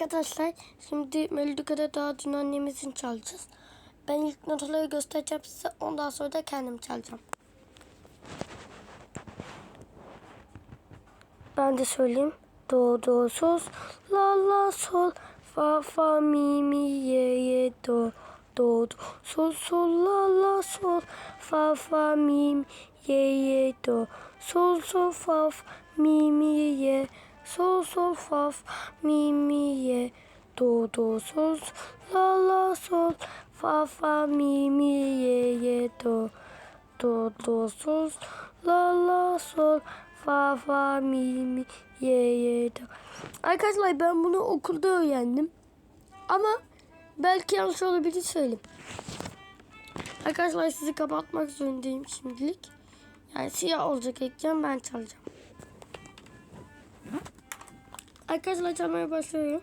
Arkadaşlar şimdi Melodika'da daha dün annemizin çalacağız. Ben ilk notaları göstereceğim size ondan sonra da kendim çalacağım. Ben de söyleyeyim. Do do sos la la sol fa fa mi mi ye ye do do do sol sol la la sol fa fa mi mi ye ye do sol sol fa fa mi mi ye sol sol fa fa mi mi do do sol la la sol fa fa mi mi ye ye do do do sol la la sol fa fa mi mi ye ye do. Arkadaşlar ben bunu okulda öğrendim. Ama belki yanlış olabilir söyleyeyim. Arkadaşlar sizi kapatmak zorundayım şimdilik. Yani siyah olacak ekran ben çalacağım. Arkadaşlar çalmaya başlıyorum.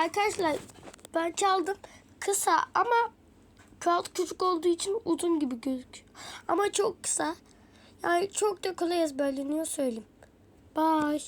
Arkadaşlar ben çaldım kısa ama kağıt küçük olduğu için uzun gibi gözüküyor. Ama çok kısa. Yani çok da kolay ezberleniyor söyleyeyim. Bye.